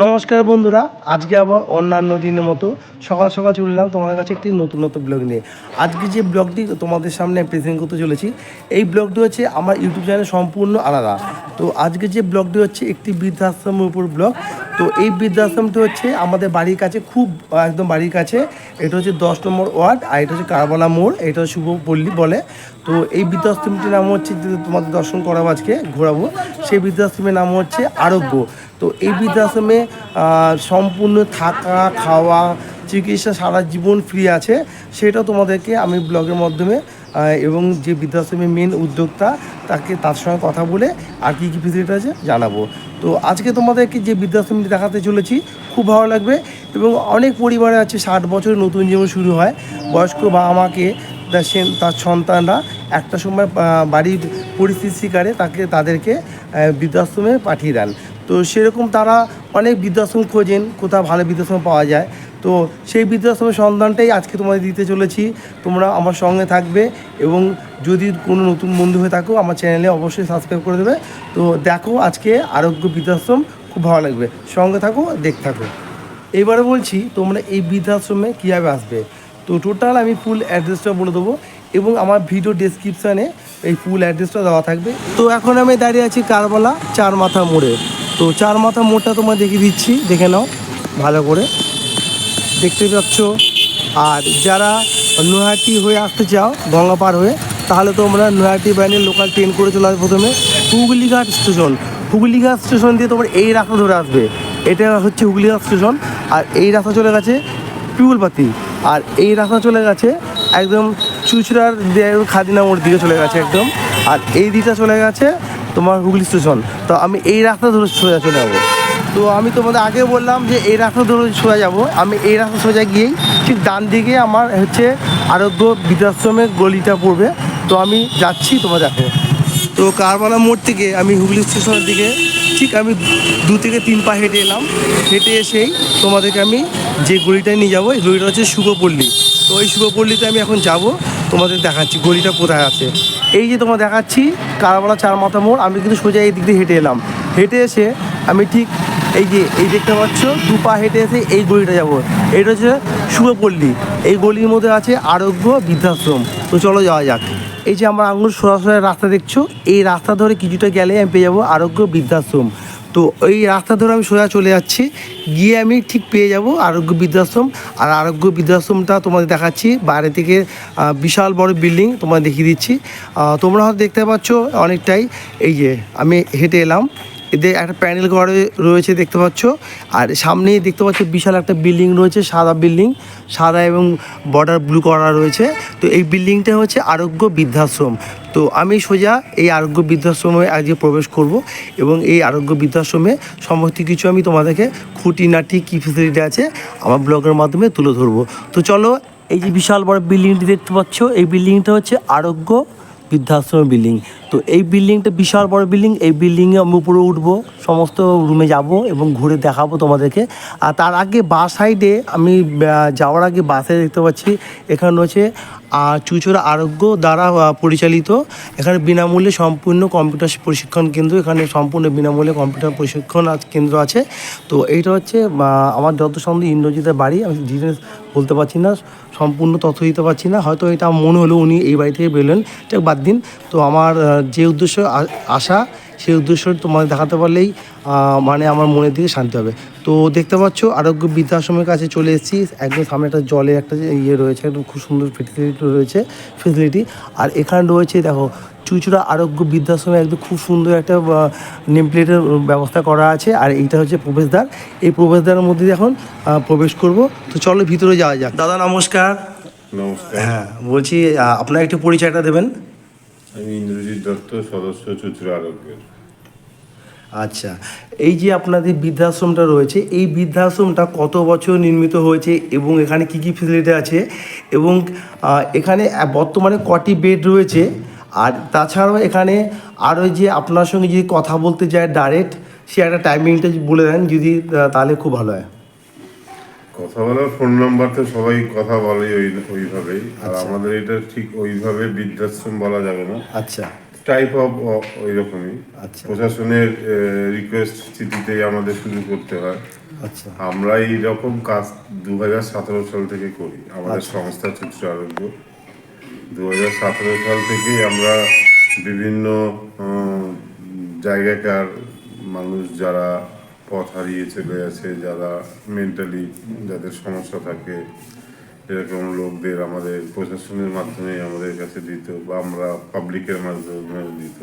নমস্কার বন্ধুরা, আজকে আবার অন্যান্য দিনের মতো সকাল সকাল চললাম তোমাদের কাছে একটি নতুন নতুন ব্লগ নিয়ে। আজকে যে ব্লগটি তোমাদের সামনে প্রেজেন্ট করতে চলেছি, এই ব্লগটি হচ্ছে আমার ইউটিউব চ্যানেল সম্পূর্ণ আলাদা। তো আজকে যে ব্লগটি হচ্ছে একটি বৃদ্ধাশ্রমের উপর ব্লগ তো এই বৃদ্ধাশ্রমটি হচ্ছে আমাদের বাড়ির কাছে, খুব, একদম বাড়ির কাছে। এটা হচ্ছে দশ নম্বর ওয়ার্ড আর এটা হচ্ছে কারবালা মোড়, এটা হচ্ছে শুভপল্লী বলে। তো এই বৃদ্ধাশ্রমটির নাম হচ্ছে তোমাদের দর্শন করাবো আজকে, ঘোরাবো। সেই বৃদ্ধাশ্রমের নাম হচ্ছে আরোগ্য। তো এই বৃদ্ধাশ্রমে সম্পূর্ণ থাকা, খাওয়া, চিকিৎসা সারা জীবন ফ্রি আছে। সেটা তোমাদেরকে আমি ব্লগের মাধ্যমে এবং যে বৃদ্ধাশ্রমের মেন উদ্যোক্তা, তাকে তার সঙ্গে কথা বলে আর কী কী ফেসিলিটি আছে জানাব। তো আজকে তোমাদেরকে যে বৃদ্ধাশ্রমটি দেখাতে চলেছি, খুব ভালো লাগবে এবং অনেক পরিবারে আছে ষাট বছরে নতুন জীবন শুরু হয়। বয়স্ক বাবা মাকে তার সন্তানরা একটা সময় বাড়ির পরিস্থিতি শিকারে তাকে, তাদেরকে বৃদ্ধাশ্রমে পাঠিয়ে দেন। তো সেরকম তারা অনেক বৃদ্ধাশ্রম খোঁজেন, কোথাও ভালো বৃদ্ধাশ্রম পাওয়া যায়। তো সেই বৃদ্ধাশ্রমের সন্ধানটাই আজকে তোমাদের দিতে চলেছি। তোমরা আমার সঙ্গে থাকবে এবং যদি কোনো নতুন বন্ধু হয়ে থাকো, আমার চ্যানেলে অবশ্যই সাবস্ক্রাইব করে দেবে। তো দেখো আজকে আরোগ্য বৃদ্ধাশ্রম খুব ভালো লাগবে। সঙ্গে থাকো, দেখতে থাকো। এবারে বলছি, তোমরা এই বৃদ্ধাশ্রমে কীভাবে আসবে? তো টোটাল আমি ফুল অ্যাড্রেসটা বলে দেবো এবং আমার ভিডিও ডেসক্রিপশানে এই ফুল অ্যাড্রেসটা দেওয়া থাকবে। তো এখন আমি দাঁড়িয়ে আছি কারবালা চার মাথা মোড়ে। তো চার মাথা মোড়টা তোমার দেখিয়ে দিচ্ছি, দেখে নাও, ভালো করে। দেখতে পাচ্ছ। আর যারা নৈহাটি হয়ে আসতে চাও, গঙ্গা পার হয়ে, তাহলে তোমরা নৈহাটি ব্যানের লোকাল ট্রেন করে চলে আসবে প্রথমে হুগলিঘাট স্টেশন হুগলিঘাট স্টেশন দিয়ে তোমার এই রাস্তা ধরে আসবে। এটা হচ্ছে হুগলিঘাট স্টেশন আর এই রাস্তা চলে গেছে পিউলপাতি। আর এই রাস্তা চলে গেছে একদম চুচড়ার খাদিনা মোড় দিকে চলে গেছে একদম। আর এই দিকটা চলে গেছে তোমার হুগলি স্টেশন তো আমি এই রাস্তা ধরে সোজা চলে যাব। তো আমি তোমাদের আগে বললাম যে এই রাস্তা ধরে সোজা যাব। আমি এই রাস্তা সোজা গিয়েই ঠিক ডান দিকে আমার হচ্ছে আরোগ্য বৃদ্ধাশ্রমের গলিটা পড়বে। তো আমি যাচ্ছি তোমরা দেখো। তো কারবালা মোড় থেকে আমি হুগলি স্টেশনের দিকে ঠিক আমি দু থেকে তিন পা হেঁটে এলাম। হেঁটে এসেই তোমাদেরকে আমি যে গলিটায় নিয়ে যাব, এই গলিটা হচ্ছে শুভপল্লী তো এই শুভপল্লীতে আমি এখন যাব। তোমাদের দেখাচ্ছি গলিটা কোথায় আছে। এই যে তোমার দেখাচ্ছি কারবালা চার মাথা মোড়, আমি কিন্তু সোজা এই দিক দিয়ে হেঁটে এলাম। হেঁটে এসে আমি ঠিক এই যে, এই দেখতে পাচ্ছ, দু পা হেঁটে এসে এই গলিটা যাব। এটা হচ্ছে শুভপল্লী এই গলির মধ্যে আছে আরোগ্য বৃদ্ধাশ্রম। তো চলো যাওয়া যাক। এই যে আমার আঙুল সরাসরি রাস্তা দেখছ, এই রাস্তা ধরে কিছুটা গেলে আমি পেয়ে যাব আরোগ্য বৃদ্ধাশ্রম। তো এই রাস্তা ধরে আমি সোজা চলে যাচ্ছি। গিয়ে আমি ঠিক পেয়ে যাব আরোগ্য বৃদ্ধাশ্রম। আর আরোগ্য বৃদ্ধাশ্রমটা তোমাদের দেখাচ্ছি। বাইরে থেকে বিশাল বড় বিল্ডিং তোমাদের দেখিয়ে দিচ্ছি। তোমরা হয়তো দেখতে পাচ্ছ অনেকটাই। এই যে, আমি হেঁটে এলাম। এদের একটা প্যানেল ঘরে রয়েছে দেখতে পাচ্ছ। আর সামনেই দেখতে পাচ্ছ বিশাল একটা বিল্ডিং রয়েছে, সাদা বিল্ডিং, সাদা এবং বর্ডার ব্লু করা রয়েছে। তো এই বিল্ডিংটা হচ্ছে আরোগ্য বৃদ্ধাশ্রম। তো আমি সোজা এই আরোগ্য বৃদ্ধাশ্রমে আজকে প্রবেশ করব এবং এই আরোগ্য বৃদ্ধাশ্রমে সমস্ত কিছু আমি তোমাদেরকে খুঁটিনাটি কী ফেসিলিটি আছে আমার ব্লগের মাধ্যমে তুলে ধরবো। তো চলো, এই যে বিশাল বড় বিল্ডিংটি দেখতে পাচ্ছ, এই বিল্ডিংটা হচ্ছে আরোগ্য বৃদ্ধাশ্রম বিল্ডিং তো এই বিল্ডিংটা বিশাল বড় বিল্ডিং এই বিল্ডিংয়ে আমি উপরে উঠবো, সমস্ত রুমে যাব এবং ঘুরে দেখাবো তোমাদেরকে। আর তার আগে বাস সাইডে আমি যাওয়ার আগে বাসে দেখতে পাচ্ছি, এখানে রয়েছে আর চুচুড়া আরোগ্য দ্বারা পরিচালিত। এখানে বিনামূল্যে সম্পূর্ণ কম্পিউটার প্রশিক্ষণ কেন্দ্র এখানে সম্পূর্ণ বিনামূল্যে কম্পিউটার প্রশিক্ষণ কেন্দ্র আছে। তো এইটা হচ্ছে আমার যত সম্বন্ধে ইন্দ্রজিতের বাড়ি, আমি ডিটেলস বলতে পারছি না, সম্পূর্ণ তথ্য দিতে পারছি না। হয়তো এটা মনে হলো উনি এই বাড়ি থেকে বেরোলেন। ঠিক বাদ দিন। তো আমার যে উদ্দেশ্য আ- আসা সেই উদ্দেশ্য তোমাদের দেখাতে পারলেই মানে আমার মনের দিকে শান্তি হবে। তো দেখতে পাচ্ছ আরোগ্য বৃদ্ধাশ্রমের কাছে চলে এসেছি। একদম সামনে একটা জলে একটা যে ইয়ে রয়েছে একদম খুব সুন্দর ফেসিলিটি রয়েছে ফেসিলিটি আর এখানে রয়েছে দেখো চুচুড়া আরোগ্য বৃদ্ধাশ্রমে একদম খুব সুন্দর একটা নেম প্লেটের ব্যবস্থা করা আছে। আর এইটা হচ্ছে প্রবেশদ্বার। এই প্রবেশদ্বারের মধ্যে এখন প্রবেশ করব। তো চলো ভিতরে যাওয়া যাক। দাদা নমস্কার। নমস্কার। হ্যাঁ বলছি আপনার একটু পরিচয়টা দেবেন? আমি ইন্দ্রজিৎ দত্ত সদস্য চুচুড়া আরোগ্যের। আচ্ছা এই যে আপনাদের বৃদ্ধাশ্রমটা রয়েছে এই বৃদ্ধাশ্রমটা কত বছর নির্মিত হয়েছে এবং এখানে কি কি ফেসিলিটি আছে? এবং এখানে বর্তমানে কটি বেড রয়েছে আর তাছাড়াও এখানে আরও যে আপনার সঙ্গে যদি কথা বলতে যায় ডাইরেক্ট সে একটা টাইমিংটা বলে দেন যদি তাহলে খুব ভালো হয়। কথা বলার ফোন নাম্বার তো সবাই কথা বলে ওই ওইভাবেই। আর আচ্ছা। আমাদের এটা ঠিক ওইভাবে বৃদ্ধাশ্রম বলা যাবে না। আচ্ছা। টাইপ অফ ওই রকমই আচ্ছা। প্রশাসনের রিকোয়েস্ট চিঠিতেই আমাদের শুরু করতে হয়। আচ্ছা। আমরা এই রকম কাজ দু হাজার সতেরো সাল থেকে করি। আমাদের সংস্থা চুচু আরোগ্য। দু হাজার সতেরো সাল থেকেই আমরা বিভিন্ন জায়গাকার মানুষ যারা পথ হারিয়ে চলে আছে যারা মেন্টালি যাদের সমস্যা থাকে এরকম লোকদের আমাদের প্রশাসনের মাধ্যমে আমাদের কাছে দিত বা আমরা পাবলিকের মাধ্যমে দিত।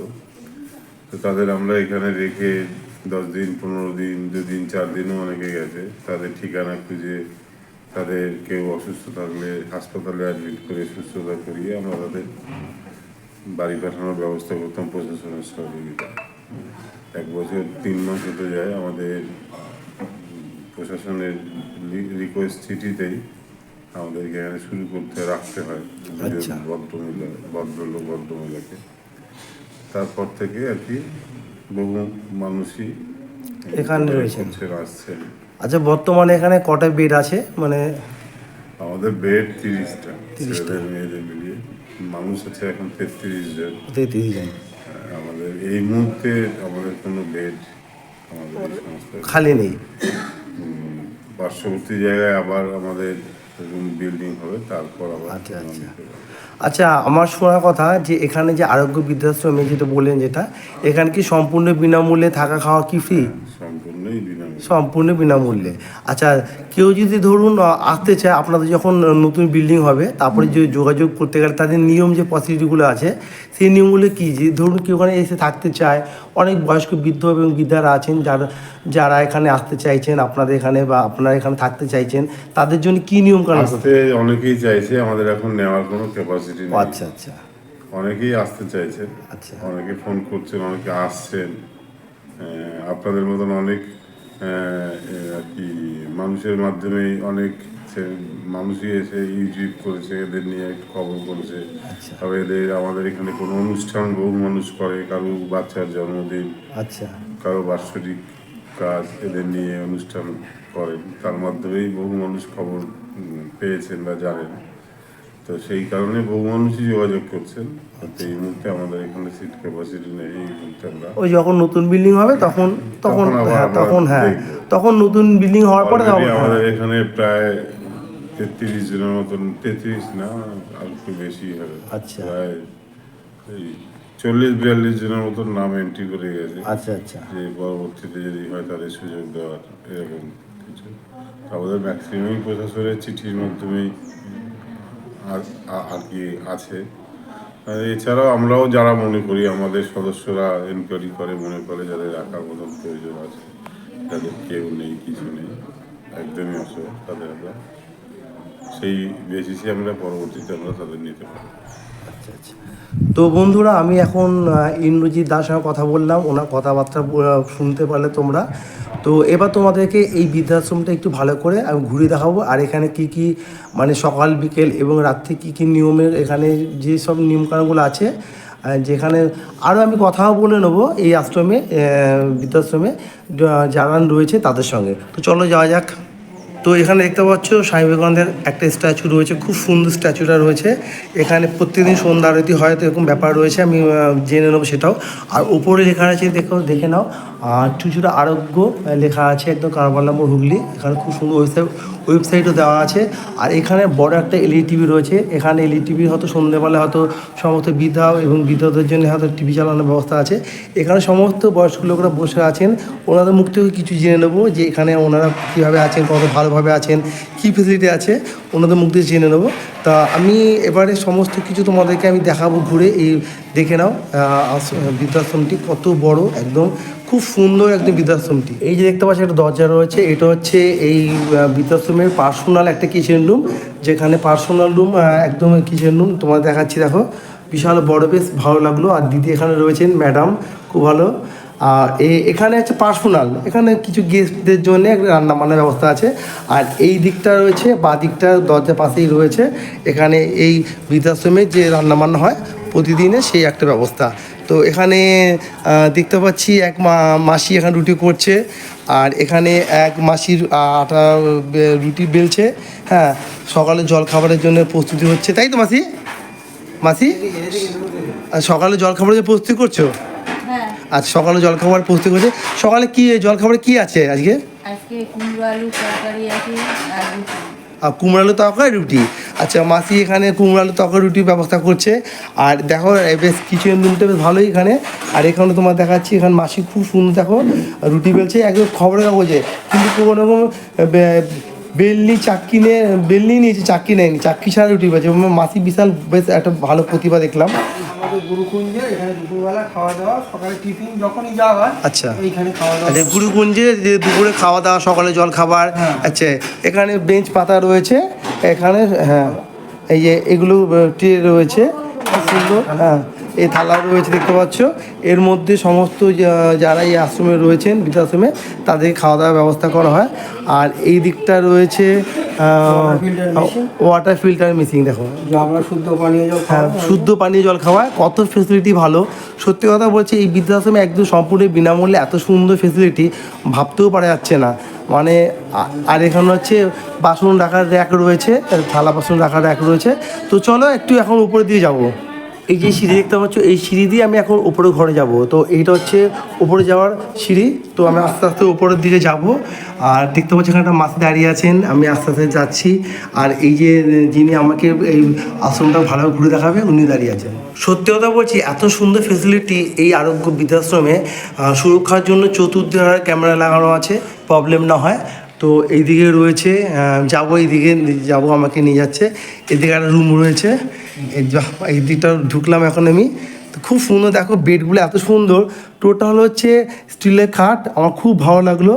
তো তাদের আমরা এখানে রেখে দশ দিন, পনেরো দিন, দুদিন, চার দিনও অনেকে গেছে। তাদের ঠিকানা খুঁজে তাদের কেউ অসুস্থ থাকলে হাসপাতালে অ্যাডমিট করে সুস্থতা করিয়ে আমরা তাদের বাড়ি পাঠানোর ব্যবস্থা করতাম প্রশাসনের সহযোগিতা। এক বছর, তিন মাস হতে যায় আমাদের প্রশাসনের রিকোয়েস্ট চিঠিতেই আমাদেরকে এখানে শুরু করতে রাখতে হয়। আচ্ছা। ভদ্রমহিলা ভদ্রলোক ভদ্রমহিলাকে। তারপর থেকে আর কি বহু মানুষই এখানে রয়েছেন। করছেন, আসছেন। আচ্ছা বর্তমানে এখানে কটা বেড আছে? মানে আমাদের বেড তিরিশটা। 30 ছেলেদের মেয়েদের মিলিয়ে। মানুষ আছে এখন তেত্রিশ জন। তেত্রিশ জন। আমাদের এই মুহূর্তে আমাদের কোনো বেড আমাদের খালি নেই। পার্শ্ববর্তী জায়গায় আবার আমাদের রুম বিল্ডিং হবে তারপর আবার আচ্ছা, আচ্ছা। আচ্ছা আমার শোনা কথা যে এখানে যে আরোগ্য বৃদ্ধাশ্রমে যেটা বললেন যেটা এখানে কি সম্পূর্ণ বিনামূল্যে থাকা খাওয়া কি ফ্রি সম্পূর্ণই বিনামূল্যে সম্পূর্ণ বিনামূল্যে। আচ্ছা কেউ যদি ধরুন আসতে চায় আপনাদের যখন নতুন বিল্ডিং হবে তারপরে যে যোগাযোগ করতে গেলে তাদের নিয়ম যে প্রসিডিউরগুলো আছে সেই নিয়মগুলো কী? যে ধরুন কেউ ওখানে এসে থাকতে চায় অনেক বয়স্ক বৃদ্ধ এবং বৃদ্ধারা আছেন যারা যারা এখানে আসতে চাইছেন আপনাদের এখানে বা আপনারা এখানে থাকতে চাইছেন তাদের জন্য কী নিয়ম কানুন? আসতে অনেকেই চাইছে আমাদের এখন নেওয়ার কোনো ক্যাপাসিটি নেই। আচ্ছা আচ্ছা। অনেকেই আসতে চাইছেন আচ্ছা। অনেকে ফোন করছেন অনেকে আসছেন। আপনাদের মতন অনেক আর কি মানুষের মাধ্যমে অনেক মানুষই এসে ইউটিউব করেছে এদের নিয়ে একটু খবর করেছে। আচ্ছা। তবে এদের আমাদের এখানে কোনো অনুষ্ঠান বহু মানুষ করে কারও বাচ্চার জন্মদিন আচ্ছা। কারও বাৎসরিক কাজ এদের নিয়ে অনুষ্ঠান করেন তার মাধ্যমেই বহু মানুষ খবর পেয়েছেন বা জানেন। তো সেই কারণে বহু মানুষই যোগাযোগ করছেন। এই মুহূর্তে আমাদের এখানে সিট ক্যাপাসিটি নেই এই মুহূর্তে আমরা ওই যখন নতুন বিল্ডিং হবে তখন তখন তখন হ্যাঁ তখন হ্যাঁ। তখন নতুন বিল্ডিং হওয়ার পরে আমাদের এখানে প্রায় তেত্রিশ জনের মতন তেত্রিশ না আর একটু বেশি হবে। আচ্ছা। প্রায় এই চল্লিশ বিয়াল্লিশ জনের মতন নাম এন্ট্রি করে গেছে। আচ্ছা আচ্ছা। যে পরবর্তীতে যদি হয় তাদের সুযোগ দেওয়ার এরকম কিছু। আমাদের ম্যাক্সিমাম প্রশাসনের চিঠির মাধ্যমেই আর- কি আছে। এছাড়াও আমরাও যারা মনে করি, আমাদের সদস্যরা এনকোয়ারি করে, মনে করে যাদের রাখার মতন প্রয়োজন আছে, তাদের কেউ নেই, কিছু নেই, একদমই অসুখ, তাদের আমরা সেই বেসিসে আমরা পরবর্তীতে আমরা তাদের নিতে পারি আচ্ছা আচ্ছা। তো বন্ধুরা, আমি এখন ইন্দ্রজিৎ দাস সঙ্গে কথা বললাম। ওনার কথাবার্তা শুনতে পারলে তোমরা। তো এবার তোমাদেরকে এই বৃদ্ধাশ্রমটা একটু ভালো করে আমি ঘুরে দেখাবো। আর এখানে কি কি মানে সকাল, বিকেল এবং রাত্রি কি কি নিয়মের, এখানে যে সব নিয়মকানুনগুলো আছে যেখানে আরও আমি কথাও বলে নেব এই আশ্রমে বৃদ্ধাশ্রমে যারা রয়েছে তাদের সঙ্গে। তো চলো যাওয়া যাক। তো এখানে দেখতে পাচ্ছ স্বামী বিবেকানন্দের একটা স্ট্যাচু রয়েছে, খুব সুন্দর স্ট্যাচুটা রয়েছে। এখানে প্রত্যেকদিন সন্ধ্যা আরতি হয়, তো এরকম ব্যাপার রয়েছে, আমি জেনে নেব সেটাও। আর উপরে লেখা আছে, দেখো, দেখে নাও আর চুচুড়া আরোগ্য লেখা আছে, একদম কারবার নম্বর হুগলি, এখানে খুব সুন্দর ওয়েবসাইট, ওয়েবসাইটও দেওয়া আছে। আর এখানে বড় একটা এলইডি টিভি রয়েছে, এখানে এলইডি টিভি হয়তো সন্ধ্যেবেলা হয়তো সমস্ত বৃদ্ধা এবং বৃদ্ধদের জন্য হয়তো টিভি চালানোর ব্যবস্থা আছে। এখানে সমস্ত বয়স্ক লোকরা বসে আছেন, ওনাদের মুখ থেকে কিছু জেনে নেব যে এখানে ওনারা কীভাবে আছেন কত ভালোভাবে আছেন, কী ফেসিলিটি আছে, ওনাদের মুখ থেকে জেনে নেব। তা আমি এবারে সমস্ত কিছু তোমাদেরকে আমি দেখাবো ঘুরে, এই দেখে নাও বৃদ্ধাশ্রমটি কত বড়, একদম খুব সুন্দর একদম বৃদ্ধাশ্রমটি। এই যে দেখতে পাচ্ছি, একটা দরজা রয়েছে, এটা হচ্ছে এই বৃদ্ধাশ্রমের পার্সোনাল একটা কিচেন রুম যেখানে পার্সোনাল রুম একদম কিচেন রুম তোমার দেখাচ্ছি, দেখো। বিশাল বড় বেশ, ভালো লাগল। আর দিদি এখানে রয়েছেন ম্যাডাম খুব ভালো। আর এখানে হচ্ছে পার্সোনাল এখানে কিছু গেস্টদের জন্য রান্না বান্নার ব্যবস্থা আছে। আর এই দিকটা রয়েছে, বা দিকটা দরজার পাশেই রয়েছে। এখানে এই বৃদ্ধাশ্রমে যে রান্না বান্না হয়, প্রতিদিনে সেই একটা ব্যবস্থা। তো এখানে দেখতে পাচ্ছি এক মাসি এখানে রুটি করছে। আর এখানে এক মাসির আটা রুটি বেলছে। হ্যাঁ সকালে জল খাবারের জন্য প্রস্তুতি হচ্ছে। তাই তো মাসি? মাসি? সকালে জলখাবারের যে প্রস্তুতি করছ? আজ সকালে জলখাবার প্রস্তুতি করছে। সকালে কি জলখাবারে কি আছে আজকে? আজকে কুমড়ো আলু তরকারি আছে আর রুটি। আর কুমড়ো আলু তরকারি রুটি। আচ্ছা মাসি এখানে কুমড়ো আলু তরকারি রুটির ব্যবস্থা করছে। আর দেখো বেশ কিচেন রুমটা বেশ ভালোই এখানে। আর এখানে তোমার দেখাচ্ছি এখানে মাসি খুব সুন্দর দেখো রুটি বেলছে। একদম খবরের কাগজে। কিন্তু কোনো রকম বেলনি চাক্কি নিয়ে বেলনি নিয়েছে চাক্কি নেয়নি। চাক্কি ছাড়া রুটি বেলছে। এবং মাসি বিশাল বেশ একটা ভালো প্রতিভা দেখলাম। গুরুকুঞ্জে এখানে দুপুরবেলা খাওয়া দাওয়া সকালে টিফিন যখনই যাওয়া হয় আচ্ছা এইখানে খাওয়া দাওয়া আচ্ছা গুরুকুঞ্জে যে দুপুরে খাওয়া দাওয়া সকালে জল খাবার আচ্ছা এখানে বেঞ্চ পাতা রয়েছে এখানে হ্যাঁ এই যে এগুলো ট্রে রয়েছে সুন্দর হ্যাঁ এই থালা রয়েছে দেখতে পাচ্ছ এর মধ্যে সমস্ত যারা এই আশ্রমে রয়েছেন বৃদ্ধাশ্রমে তাদের খাওয়া দাওয়ার ব্যবস্থা করা হয় আর এই দিকটা রয়েছে। ওয়াটার ফিল্টার মেশিন দেখো। আমরা শুদ্ধ পানীয় জল হ্যাঁ শুদ্ধ পানীয় জল খাওয়ায় কত ফেসিলিটি ভালো। সত্যি কথা বলছি এই বৃদ্ধাশ্রমে একদম সম্পূর্ণ বিনামূল্যে এত সুন্দর ফেসিলিটি ভাবতেও পারা যাচ্ছে না। মানে আর এখানে হচ্ছে বাসন রাখার র্যাক রয়েছে থালা বাসন রাখার র্যাক রয়েছে। তো চলো একটু এখন উপরে দিয়ে যাব। এই যে সিঁড়ি দেখতে পাচ্ছ, এই সিঁড়ি দিয়ে আমি এখন উপরে ঘরে যাব। তো এইটা হচ্ছে উপরে যাওয়ার সিঁড়ি। তো আমি আস্তে আস্তে উপরের দিকে যাব। আর দেখতে পাচ্ছি এখানে একটা মাসি দাঁড়িয়ে আছেন। আমি আস্তে আস্তে যাচ্ছি। আর এই যে যিনি আমাকে এই আশ্রমটা ভালোভাবে ঘুরে দেখাবে, উনি দাঁড়িয়ে আছেন। সত্যি কথা বলছি, এত সুন্দর ফেসিলিটি এই আরোগ্য বৃদ্ধাশ্রমে সুরক্ষার জন্য চতুর্দিকে ক্যামেরা লাগানো আছে। প্রবলেম না হয়। তো এইদিকে রয়েছে যাব এইদিকে, যাব আমাকে নিয়ে যাচ্ছে। এদিকে একটা রুম রয়েছে। এই দিকটা ঢুকলাম এখন আমি। তো খুব সুন্দর, দেখো বেডগুলো এত সুন্দর। টোটাল হচ্ছে স্টিলের খাট, আমার খুব ভালো লাগল।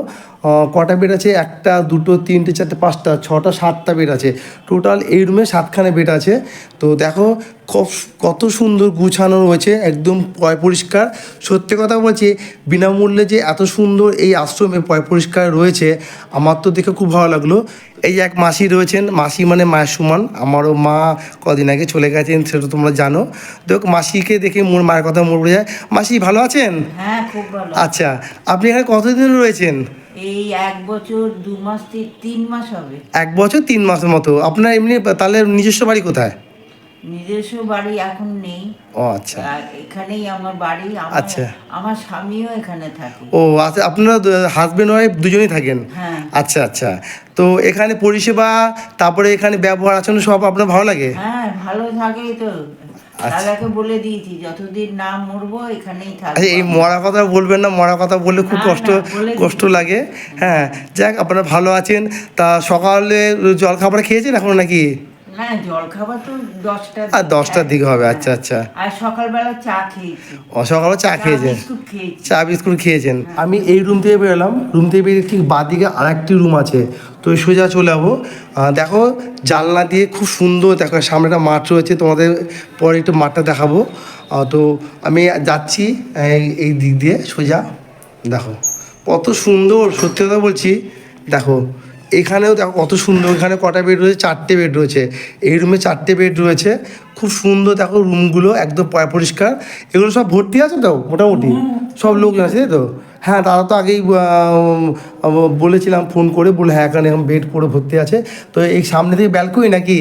কটা বেড আছে? একটা দুটো তিনটে চারটে পাঁচটা ছটা সাতটা বেড আছে। টোটাল এই রুমে সাতখানে বেড আছে। তো দেখো কত- কত সুন্দর গুছানো রয়েছে একদম পয় পরিষ্কার। সত্যি কথা বলছি বিনামূল্যে যে এত সুন্দর এই আশ্রমে পয় পরিষ্কার রয়েছে আমার তো দেখে খুব ভালো লাগল। এই এক মাসি রয়েছেন মাসি মানে মায়ের সমান। আমারও মা কদিন আগে চলে গেছেন সেটা তোমরা জানো। দেখো মাসিকে দেখে মোর মায়ের কথা মনে পড়ে যায়। মাসি ভালো আছেন? হ্যাঁ আচ্ছা আপনি এখানে কতদিন রয়েছেন? এই এক বছর দু মাস তিন মাস হবে। এক বছর তিন মাসের মতো। আপনার এমনি তাহলে নিজস্ব বাড়ি কোথায়? নিজস্ব বাড়ি এখন নেই। ও আচ্ছা। এখানেই আমার বাড়ি আচ্ছা। আমার স্বামীও এখানে থাকে। ও আচ্ছা আপনারা হাজবেন্ড ওয়াইফ দুজনেই থাকেন? হ্যাঁ। আচ্ছা আচ্ছা। তো এখানে পরিষেবা তারপরে এখানে ব্যবহার আচরণ সব আপনার ভালো লাগে? হ্যাঁ ভালো থাকেই তো। দাদাকে বলে দিয়েছি যতদিন না মরবো এখানেই থাকব। আচ্ছা এই মরা কথা বলবেন না মরা কথা বললে খুব কষ্ট। কষ্ট লাগে। হ্যাঁ যাক আপনারা ভালো আছেন। তা সকালে জল খাবার খেয়েছেন এখন নাকি? না জল তো দশটা আর দশটার দিকে হবে আচ্ছা আচ্ছা। আর সকালবেলা চা খেয়েছি। ও সকালে চা খেয়েছেন? বিস্কুট চা বিস্কুট খেয়েছেন। আমি এই রুম থেকে বেরোলাম। রুম থেকে বেরিয়ে ঠিক বাদিকে আরেকটি রুম আছে। তো সোজা চলে যাব। দেখো, জানলা দিয়ে খুব সুন্দর দেখো, সামনে একটা মাঠ রয়েছে, তোমাদের পরে একটু মাঠটা দেখাবো। তো আমি যাচ্ছি এই দিক দিয়ে, সোজা। দেখো, কত সুন্দর, সত্যি কথা বলছি। দেখো এখানেও দেখো কত সুন্দর এখানে কটা বেড রয়েছে? চারটে বেড রয়েছে। এই রুমে চারটে বেড রয়েছে। খুব সুন্দর দেখো রুমগুলো একদম পয় পরিষ্কার। এগুলো সব ভর্তি আছে তো? মোটামুটি? সব লোকজন আছে তাই তো? হ্যাঁ তারা তো আগেই বলেছিলাম ফোন করে বলে হ্যাঁ এখানে এখন বেড পুরো ভর্তি আছে। তো এই সামনে থেকে ব্যালকনি নাকি?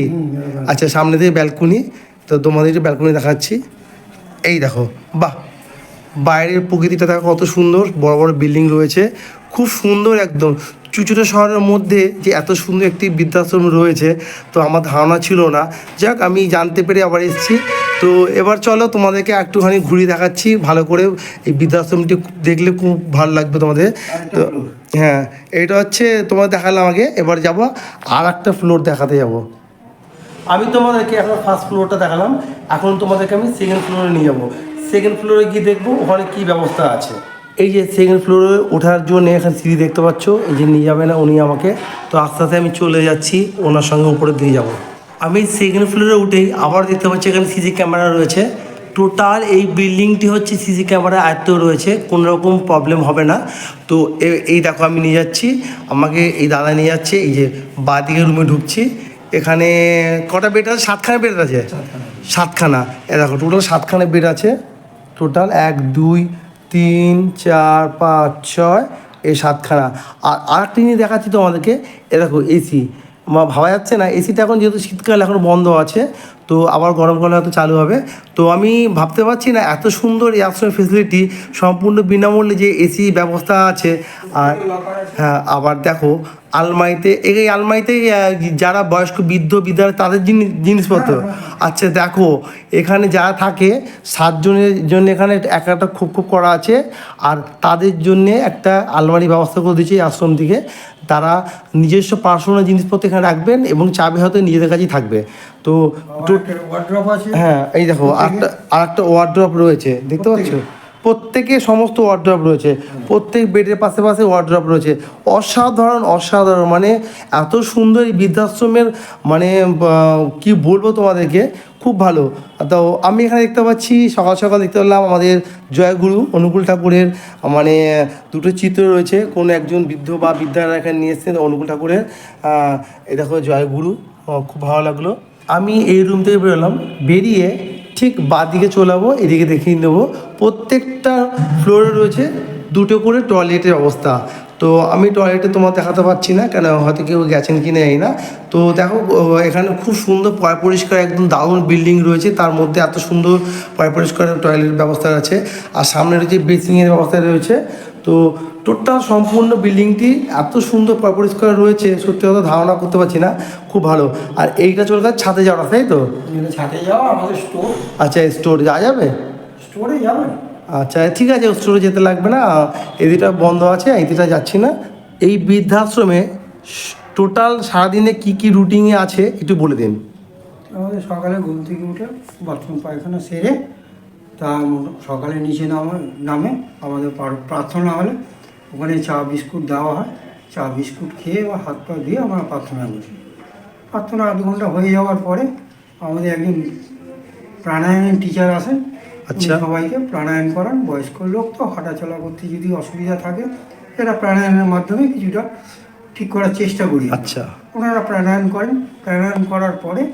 আচ্ছা সামনে থেকে ব্যালকনি তো তোমাদের ব্যালকনি দেখাচ্ছি। এই দেখো বাহ! বাইরের প্রকৃতিটা দেখো কত সুন্দর বড় বড় বিল্ডিং রয়েছে। খুব সুন্দর একদম। চুচুড়া শহরের মধ্যে যে এত সুন্দর একটি বৃদ্ধাশ্রম রয়েছে তো আমার ধারণা ছিল না। যাক আমি জানতে পেরে আবার এসেছি। তো এবার চলো তোমাদেরকে একটুখানি ঘুরিয়ে দেখাচ্ছি ভালো করে এই বৃদ্ধাশ্রমটি দেখলে খুব ভালো লাগবে তোমাদের। তো হ্যাঁ এটা হচ্ছে তোমার দেখালাম আগে এবার যাব আর একটা ফ্লোর দেখাতে যাব। আমি তোমাদেরকে এখন ফার্স্ট ফ্লোরটা দেখালাম এখন তোমাদেরকে আমি সেকেন্ড ফ্লোরে নিয়ে যাব। সেকেন্ড ফ্লোরে গিয়ে দেখব ওখানে কী ব্যবস্থা আছে। এই যে সেকেন্ড ফ্লোরে ওঠার জন্য এখানে সিঁড়ি দেখতে পাচ্ছ এই যে নিয়ে যাবে না উনি আমাকে। তো আস্তে আস্তে আমি চলে যাচ্ছি ওনার সঙ্গে উপরে দিয়ে যাব। আমি সেকেন্ড ফ্লোরে উঠেই আবার দেখতে পাচ্ছি এখানে সিসি ক্যামেরা রয়েছে। টোটাল এই বিল্ডিংটি হচ্ছে সিসি ক্যামেরা আয়ত্ত রয়েছে কোনো রকম প্রবলেম হবে না। তো এ- এই দেখো আমি নিয়ে যাচ্ছি আমাকে এই দাদা নিয়ে যাচ্ছে এই যে বাদিকে রুমে ঢুকছি। এখানে কটা বেড আছে? সাতখানা বেড আছে? সাতখানা। এ দেখো টোটাল সাতখানা বেড আছে। টোটাল এক দুই তিন চার পাঁচ ছয় এই সাতখানা। আর আরেকটি জিনিস দেখাচ্ছি তোমাদেরকে এ দেখো এসি। ভাবা যাচ্ছে না এসিটা এখন যেহেতু শীতকাল এখন বন্ধ আছে তো আবার গরমকালে হয়তো চালু হবে। তো আমি ভাবতে পারছি না এত সুন্দর এই আশ্রমের ফেসিলিটি সম্পূর্ণ বিনামূল্যে যে এসি ব্যবস্থা আছে আর হ্যাঁ আবার দেখো আলমারিতে এই আলমারিতে যারা বয়স্ক বৃদ্ধ বৃদ্ধা তাদের জিনিস জিনিসপত্র। আচ্ছা দেখো এখানে যারা থাকে সাতজনের জন্য এখানে এক একটা খুব খুব করা আছে আর তাদের জন্যে একটা আলমারি ব্যবস্থা করে দিয়েছে এই আশ্রম থেকে তারা নিজস্ব পার্সোনাল জিনিসপত্র এখানে রাখবেন এবং চাবি হয়তো নিজেদের কাছেই থাকবে। তো হ্যাঁ এই দেখো আরেকটা আর একটা ওয়ার্ড্রপ রয়েছে দেখতে পাচ্ছ? প্রত্যেকে সমস্ত ওয়ার্ড্রপ রয়েছে প্রত্যেক বেডের পাশে পাশে ওয়ার্ড্রপ রয়েছে। অসাধারণ অসাধারণ মানে এত সুন্দর এই বৃদ্ধাশ্রমের মানে কি বলব তোমাদেরকে? খুব ভালো। তো আমি এখানে দেখতে পাচ্ছি, সকাল সকাল দেখতে পেলাম আমাদের জয়গুরু অনুকূল ঠাকুরের মানে দুটো চিত্র রয়েছে। কোনো একজন বৃদ্ধ বা বৃদ্ধারা এখানে নিয়ে এসেছেন অনুকূল ঠাকুরের। এ দেখো জয়গুরু খুব ভালো লাগল। আমি এই রুম থেকে বেরোলাম বেরিয়ে ঠিক বাদিকে চলে যাব, এদিকে দেখিয়ে দেবো। প্রত্যেকটা ফ্লোরে রয়েছে দুটো করে টয়লেটের অবস্থা। তো আমি টয়লেটে তোমার দেখাতে পারছি না কেন হয়তো কেউ গেছেন কি না জানি না। তো দেখো এখানে খুব সুন্দর পয় পরিষ্কার একদম দারুণ বিল্ডিং রয়েছে তার মধ্যে এত সুন্দর পয় পরিষ্কার টয়লেট ব্যবস্থা আছে। আর সামনে রয়েছে বেসিংয়ের ব্যবস্থা রয়েছে। তো টোটাল সম্পূর্ণ বিল্ডিংটি এত সুন্দর পয় পরিষ্কার রয়েছে সত্যি কথা ধারণা করতে পারছি না খুব ভালো। আর এইটা চলে গেছে ছাদে যাওয়া তাই তো? ছাদে যাওয়া আমাদের স্টোর আচ্ছা স্টোর যাওয়া যাবে? স্টোরে যাবেন আচ্ছা ঠিক আছে স্টোরে যেতে লাগবে না। এদিকটা বন্ধ আছে এদিকটা যাচ্ছি না। এই বৃদ্ধাশ্রমে টোটাল সারাদিনে কি কি রুটিনে আছে, একটু বলে দিন। আমাদের সকালে ঘুম থেকে উঠে বাথরুম পায়খানা সেরে তা সকালে নিচে নামে নামে আমাদের প্রার- প্রার্থনা হলে ওখানে চা, বিস্কুট দেওয়া হয়। চা, বিস্কুট খেয়ে বা হাত পা দিয়ে আমরা প্রার্থনা বসি প্রার্থনা আধ ঘণ্টা হয়ে যাওয়ার পরে আমাদের একজন প্রাণায়ামের টিচার আসেন। আচ্ছা। সবাইকে প্রাণায়াম করান বয়স্ক লোক তো হাঁটাচলা করতে যদি অসুবিধা থাকে এরা প্রাণায়ামের মাধ্যমে কিছুটা ঠিক করার চেষ্টা করি। আচ্ছা। ওনারা প্রাণায়াম করেন। প্রাণায়াম করার পরে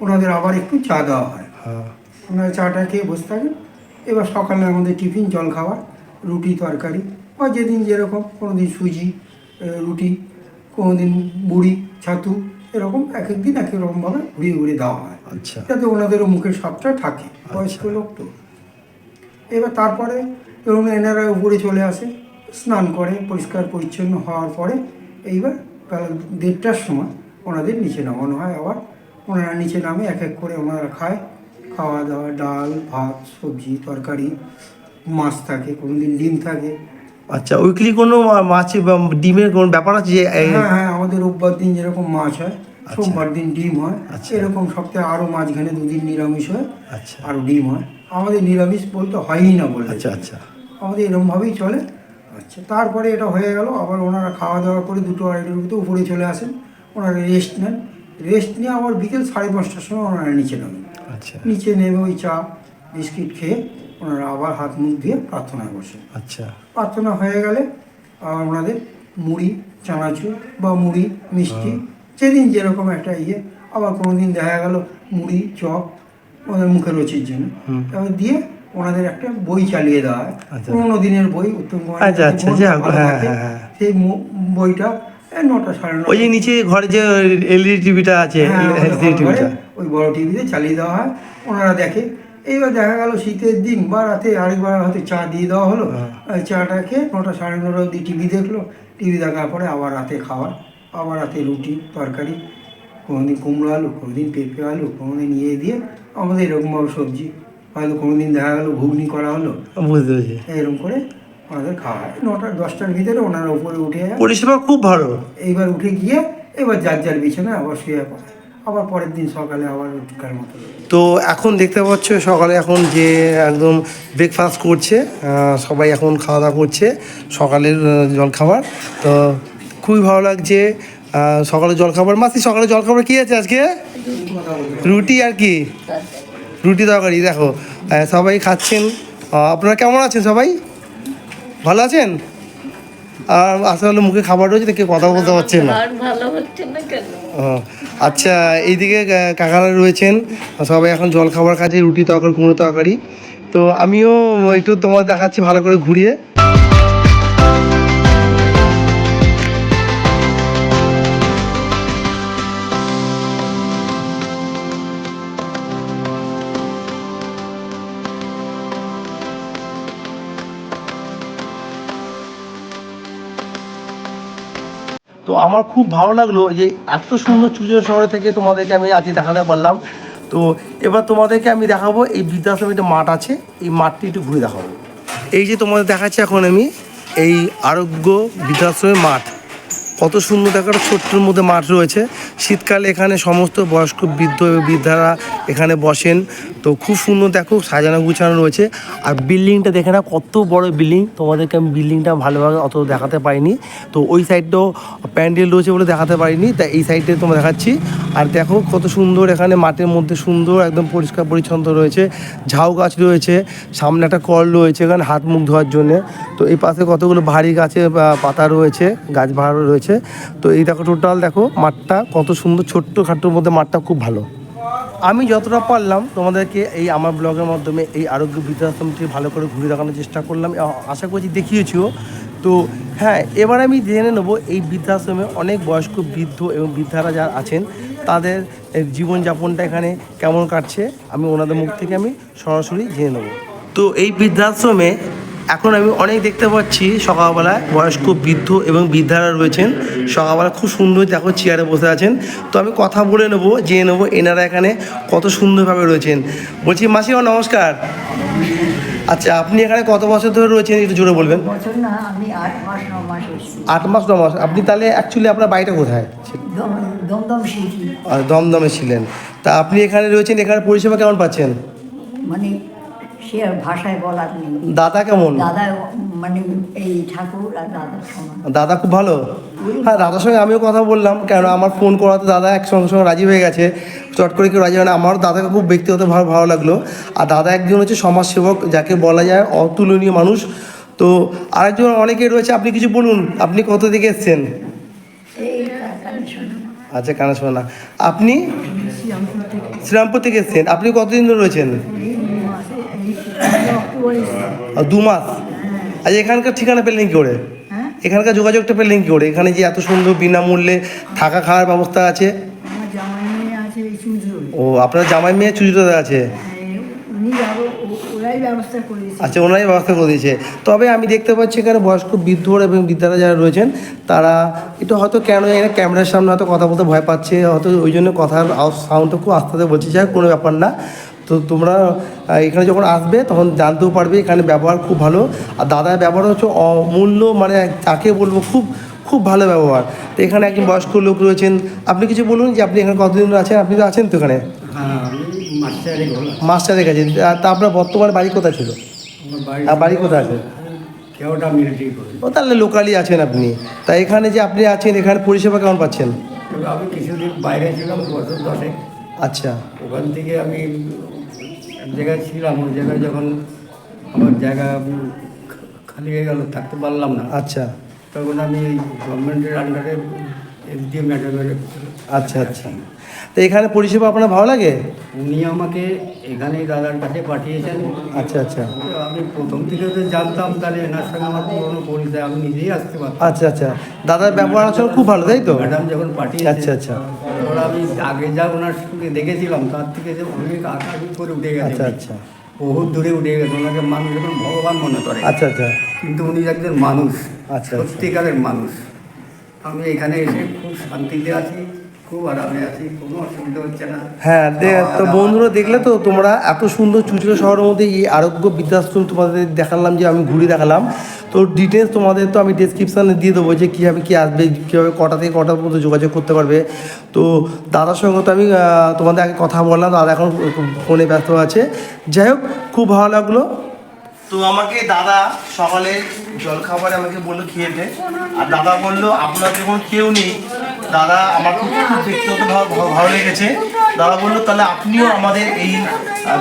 ওনাদের আবার একটু চা দেওয়া হয়। হ্যাঁ। ওনারা চাটা খেয়ে বসে থাকেন। এবার সকালে আমাদের টিফিন জল খাবার রুটি তরকারি বা যেদিন যেরকম কোনো দিন সুজি রুটি কোনো দিন মুড়ি ছাতু এরকম এক এক দিন এক রকমভাবে ঘুরিয়ে ঘুরিয়ে দেওয়া হয়। আচ্ছা। যাতে ওনাদেরও মুখের স্বাদটা থাকে বয়স্ক লোক তো। এবার তারপরে ধরুন এনারা উপরে চলে আসে স্নান করে পরিষ্কার পরিচ্ছন্ন হওয়ার পরে এইবার বেলা দেড়টার সময় ওনাদের নিচে নামানো হয় আবার। ওনারা নিচে নামে এক এক করে ওনারা খায়। খাওয়া দাওয়া ডাল ভাত সবজি তরকারি মাছ থাকে কোনো দিন ডিম থাকে আচ্ছা উইকলি কোনো মাছ ডিমের কোনো ব্যাপার আছে যে হ্যাঁ হ্যাঁ আমাদের রোববার দিন যেরকম মাছ হয় সোমবার দিন ডিম হয় আচ্ছা। এরকম সপ্তাহে আরও মাঝখানে দুদিন নিরামিষ হয় আচ্ছা। আর ডিম হয়। আমাদের নিরামিষ বলতে হয়ই না বলে। আচ্ছা আচ্ছা। আমাদের এরকমভাবেই চলে। আচ্ছা তারপরে এটা হয়ে গেল আবার ওনারা খাওয়া দাওয়া করে দুটো আড়াইটার মধ্যে উপরে চলে আসেন। ওনারা রেস্ট নেন। রেস্ট নিয়ে আবার বিকেল সাড়ে পাঁচটার সময় ওনারা নিচে নামেন। আচ্ছা। নিচে নেমে ওই চা বিস্কিট খেয়ে ওনারা আবার হাত মুখ দিয়ে প্রার্থনায় বসে আচ্ছা। প্রার্থনা হয়ে গেলে আবার ওনাদের মুড়ি চানাচুর বা মুড়ি মিষ্টি যেদিন যেরকম একটা ইয়ে আবার কোনো দিন দেখা গেল মুড়ি চপ ওদের মুখে রুচির জন্য। এবার দিয়ে ওনাদের একটা বই চালিয়ে দেওয়া হয়। আচ্ছা। পুরোনো দিনের বই উত্তম আচ্ছা, আচ্ছা, হ্যাঁ। হ্যাঁ, হ্যাঁ। সেই বইটা নটা সাড়ে নটা। ওই যে নিচে ঘরে যে এলইডি টিভিটা আছে হ্যাঁ, ওই বড় টিভিতে চালিয়ে দেওয়া হয়। ওনারা দেখে এইবার দেখা গেল শীতের দিন বা রাতে আরেকবার হয়তো চা দিয়ে দেওয়া হলো। হ্যাঁ। চাটা খেয়ে নটা সাড়ে নটা অবধি টিভি দেখল। টিভি দেখার পরে আবার রাতে খাওয়ার আবার রাতে রুটি তরকারি কোনোদিন কুমড়ো আলু কোনোদিন পেঁপে আলু কোনোদিন ইয়ে দিয়ে আমাদের এরকমভাবে সবজি। হয়তো কোনোদিন দেখা গেলো ঘুগনি করা হলো। বুঝতে পেরেছি। এরকম করে আমাদের খাওয়া হয়। নটা দশটার ভিতরে ওনারা উপরে উঠে যায় পরিষেবা খুব ভালো। এইবার উঠে গিয়ে এবার যার যার বিছানায় আবার শুয়ে পড়ে। আবার পরের দিন সকালে আবার মতো তো এখন দেখতে পাচ্ছ, সকালে এখন যে একদম ব্রেকফাস্ট করছে সবাই এখন খাওয়া দাওয়া করছে, সকালের জলখাবার। তো খুবই ভালো লাগছে সকালে জলখাবার। মাসি সকালে জলখাবার কি আছে আজকে? রুটি আর কি? রুটি তরকারি, দেখো। সবাই খাচ্ছেন। আপনারা কেমন আছেন সবাই? ভালো আছেন? আর আসলে মুখে খাবার রয়েছে তো কেউ কথা বলতে পারছে না। আচ্ছা এইদিকে কাকারা রয়েছেন সবাই এখন জল খাবার খাচ্ছে রুটি তরকারি কুমড়ো তরকারি। তো আমিও একটু তোমার দেখাচ্ছি ভালো করে ঘুরিয়ে। তো আমার খুব ভালো লাগল যে এত সুন্দর চুচুড়া শহরে থেকে তোমাদেরকে আমি আজকে দেখাতে পারলাম। তো এবার তোমাদেরকে আমি দেখাবো এই বৃদ্ধাশ্রমে একটা মাঠ আছে, এই মাঠটি একটু ঘুরে দেখাবো। এই যে তোমাদের দেখাচ্ছি এখন আমি, এই আরোগ্য বৃদ্ধাশ্রমের মাঠ। কত সুন্দর দেখো একটা ছোট্টর মধ্যে মাঠ রয়েছে। শীতকালে এখানে সমস্ত বয়স্ক বৃদ্ধ বৃদ্ধারা এখানে বসেন। তো খুব সুন্দর, দেখো, সাজানো গুছানো রয়েছে। আর বিল্ডিংটা দেখে না কত বড় বিল্ডিং। তোমাদেরকে আমি বিল্ডিংটা ভালোভাবে অত দেখাতে পারিনি। তো ওই সাইডটাও প্যান্ডেল রয়েছে বলে দেখাতে পারিনি, তাই এই সাইডে তোমরা দেখাচ্ছি। আর দেখো, কত সুন্দর এখানে মাঠের মধ্যে সুন্দর, একদম পরিষ্কার পরিচ্ছন্ন রয়েছে। ঝাউ গাছ রয়েছে, সামনে একটা কল রয়েছে এখানে হাত মুখ ধোয়ার জন্য। তো এই পাশে কতগুলো ভারী গাছে পাতা রয়েছে, গাছ ভাড়া রয়েছে। তো এই দেখো, টোটাল দেখো মাঠটা কত সুন্দর, ছোট্ট খাট্টোর মধ্যে মাঠটা খুব ভালো। আমি যতটা পারলাম তোমাদেরকে এই আমার ব্লগের মাধ্যমে এই আরোগ্য বৃদ্ধাশ্রমটি ভালো করে ঘুরে দেখানোর চেষ্টা করলাম আশা করছি দেখিয়েছিও। তো হ্যাঁ এবার আমি জেনে নেব এই বৃদ্ধাশ্রমে অনেক বয়স্ক বৃদ্ধ এবং বৃদ্ধারা যারা আছেন, তাদের জীবনযাপনটা এখানে কেমন কাটছে? আমি ওনাদের মুখ থেকে আমি সরাসরি জেনে নেব। তো এই বৃদ্ধাশ্রমে এখন আমি অনেক দেখতে পাচ্ছি সকালবেলায় বয়স্ক বৃদ্ধ এবং বৃদ্ধারা রয়েছেন। সকালবেলা খুব সুন্দর দেখো চেয়ারে বসে আছেন। তো আমি কথা বলে নেব জেনে নেব এনারা এখানে কত সুন্দরভাবে রয়েছেন। বলছি মাসিমা নমস্কার। আচ্ছা আপনি এখানে কত বছর ধরে রয়েছেন একটু জোরে বলবেন? আট মাস ন মাস আপনি তাহলে অ্যাকচুয়ালি আপনার বাড়িটা কোথায়? দমদমে ছিলেন। তা আপনি এখানে রয়েছেন এখানে পরিষেবা কেমন পাচ্ছেন? মানে সে আর ভাষায় বলার নেই। দাদা কেমন? দাদা মানে এই ঠাকুর আর দাদার সমান। দাদা খুব ভালো? হ্যাঁ দাদার সঙ্গে আমিও কথা বললাম কেন আমার ফোন করাতে দাদা এক সঙ্গে সঙ্গে রাজি হয়ে গেছে। চট করে কেউ রাজি হয় না। আমারও দাদাকে খুব ব্যক্তিগত ভালো ভালো লাগল। আর দাদা একজন হচ্ছে সমাজসেবক যাকে বলা যায় অতুলনীয় মানুষ। তো আরেকজন অনেকে রয়েছে আপনি কিছু বলুন আপনি কত দিকে এসছেন? এই কানে শোনা। আচ্ছা কানা শোনা আপনি? শ্রীরামপুর থেকে এসছেন। আপনি কতদিন ধরে রয়েছেন? দু মাস। আচ্ছা এখানকার ঠিকানা পেলেন কি করে? হ্যাঁ? এখানকার যোগাযোগটা পেলেন কি করে? এখানে যে এত সুন্দর বিনামূল্যে থাকা খাওয়ার ব্যবস্থা আছে? ও আপনার জামাই মেয়ে চুজিতে আছে? করেছে আচ্ছা ওনারাই ব্যবস্থা করে দিয়েছে। তবে আমি দেখতে পাচ্ছি এখানে বয়স্ক বৃদ্ধরা এবং বৃদ্ধারা যারা রয়েছেন তারা একটু হয়তো কেন জানি না ক্যামেরার সামনে হয়তো কথা বলতে ভয় পাচ্ছে হয়তো ওই জন্য কথার সাউন্ডটা খুব আস্তে আস্তে বলছি। যাই কোনো ব্যাপার না। তো তোমরা এখানে যখন আসবে তখন জানতেও পারবে এখানে ব্যবহার খুব ভালো। আর দাদার ব্যবহার হচ্ছে অমূল্য মানে তাকে বলব খুব খুব ভালো ব্যবহার। তো এখানে একজন বয়স্ক লোক রয়েছেন। আপনি কিছু বলুন যে আপনি এখানে কতদিন আছেন? আপনি তো আছেন তো এখানে? মাস্টারের কাছে। তা আপনার বর্তমানে বাড়ি কোথায় ছিল? বাড়ি আর বাড়ি কোথায় আছে? ও তাহলে লোকালি আছেন আপনি। তা এখানে যে আপনি আছেন এখানে পরিষেবা কেমন পাচ্ছেন? আমি কিছুদিন বাইরে ছিলাম বছর দশেক। আচ্ছা। ওখান থেকে আমি জায়গায় ছিলাম ওই জায়গায় যখন আমার জায়গা খালি হয়ে গেল থাকতে পারলাম না। আচ্ছা। তখন আমি এই গভর্নমেন্টের আন্ডারে এসডিএম ম্যাডামের আচ্ছা আচ্ছা। তো এখানে পরিষেবা আপনার ভালো লাগে? উনি আমাকে এখানেই দাদার কাছে পাঠিয়েছেন। আচ্ছা আচ্ছা। প্রথম থেকে তো জানতাম তাহলে এনার সঙ্গে আমার পুরোনো পরিচয় আমি নিজেই আসতে পারতাম। আচ্ছা আচ্ছা। দাদার ব্যবহার আচরণ খুব ভালো তাই তো? ম্যাডাম যখন পাঠিয়েছে আচ্ছা, আচ্ছা। ওরা আমি আগে যা ওনার সঙ্গে দেখেছিলাম তার থেকে যে অনেক আকাশি করে উঠে গেছে আচ্ছা আচ্ছা। বহুত দূরে উঠে গেছে ওনাকে মানুষ এখন ভগবান মনে করে আচ্ছা আচ্ছা। কিন্তু উনি একজন মানুষ আচ্ছা। সত্যিকারের মানুষ। আমি এখানে এসে খুব শান্তিতে আছি। খুব আরামে আছি কোনো অসুবিধা হচ্ছে না। হ্যাঁ তো বন্ধুরা দেখলে তো তোমরা এত সুন্দর চুচড়ো শহরের মধ্যে এই আরোগ্য বৃদ্ধাশ্রম তোমাদের দেখালাম যে আমি ঘুরে দেখালাম। তো ডিটেলস তোমাদের তো আমি ডিসক্রিপশানে দিয়ে দেবো যে কীভাবে কী আসবে কীভাবে কটা থেকে কটার মধ্যে যোগাযোগ করতে পারবে। তো দাদার সঙ্গে তো আমি তোমাদের আগে কথা বললাম দাদা এখন ফোনে ব্যস্ত আছে। যাই হোক খুব ভালো লাগল। তো আমাকে দাদা সকালে জলখাবারে আমাকে বলল খেয়েতে আর দাদা বলল আপনার যখন কেউ নেই দাদা আমার খুব খুব ব্যক্তিগত ভালো- লেগেছে। দাদা বলল তাহলে আপনিও আমাদের এই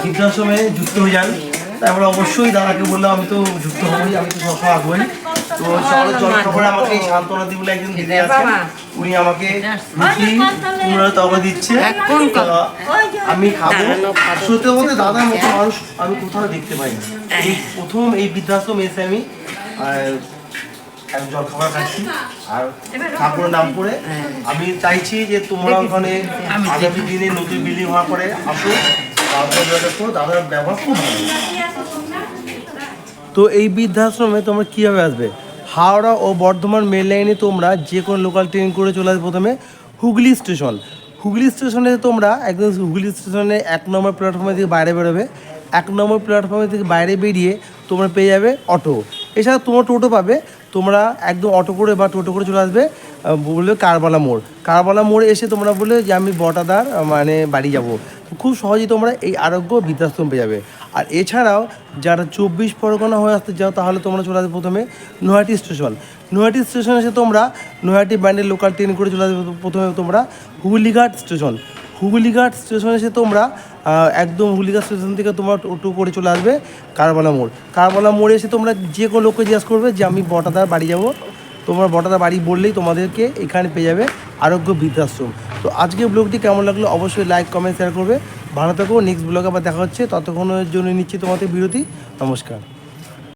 বৃদ্ধাশ্রমে যুক্ত হয়ে যান। আমরা অবশ্যই দাদাকে বললাম আমি তো যুক্ত হবই আমি তো সবসময় আগ্রহী। তো সকালে জলখাবারে আমাকে এই সান্ত্বনা দিবলে একজন দিদি আছেন উনি আমাকে রুটি কুমড়োর তরকারি দিচ্ছে। আমি খাব। সত্যি বলতে দাদার মতো মানুষ আমি কোথাও দেখতে পাই না এই প্রথম এই বৃদ্ধাশ্রম এসে আমি জল খাবার খাচ্ছি। আর ঠাকুরের নাম করে আমি চাইছি যে তোমরা ওখানে আগামী দিনে নতুন বিল্ডিং হওয়ার পরে আসো দাদার ব্যবহার খুব ভালো তো এই বৃদ্ধাশ্রমে তোমরা কীভাবে আসবে? হাওড়া ও বর্ধমান মেল লাইনে তোমরা যে কোনো লোকাল ট্রেন করে চলে আসবে প্রথমে হুগলি স্টেশন হুগলি স্টেশনে তোমরা একদম হুগলি স্টেশনে এক নম্বর প্ল্যাটফর্মে থেকে বাইরে বেরোবে। এক নম্বর প্ল্যাটফর্মে থেকে বাইরে বেরিয়ে তোমরা পেয়ে যাবে অটো এছাড়া তোমরা টোটো পাবে। তোমরা একদম অটো করে বা টোটো করে চলে আসবে বলবে কারবালা মোড়। কারবালা মোড়ে এসে তোমরা বললে যে আমি বটাদার মানে বাড়ি যাব। খুব সহজেই তোমরা এই আরোগ্য বৃদ্ধাশ্রম পেয়ে যাবে। আর এছাড়াও যারা চব্বিশ পরগনা হয়ে আসতে যাও তাহলে তোমরা চলে আসবে প্রথমে নৈহাটি স্টেশন। নৈহাটি স্টেশনে এসে তোমরা নৈহাটি ব্যান্ডের লোকাল ট্রেন করে চলে আসবে প্রথমে তোমরা হুগলিঘাট স্টেশন। হুগলিঘাট স্টেশনে এসে তোমরা একদম হুলিদা স্টেশন থেকে তোমার টোটো করে চলে আসবে কারবালা মোড়। কারবালা মোড়ে এসে তোমরা যে কোনো লোককে জিজ্ঞাসা করবে যে আমি বটাদার বাড়ি যাব। তোমরা বটাদার বাড়ি বললেই তোমাদেরকে এখানে পেয়ে যাবে আরোগ্য বৃদ্ধাশ্রম। তো আজকে ব্লগটি কেমন লাগল অবশ্যই লাইক কমেন্ট শেয়ার করবে। ভালো থাকো নেক্সট ব্লগে আবার দেখা হচ্ছে। ততক্ষণের জন্য নিচ্ছি তোমাদের বিরতি। নমস্কার।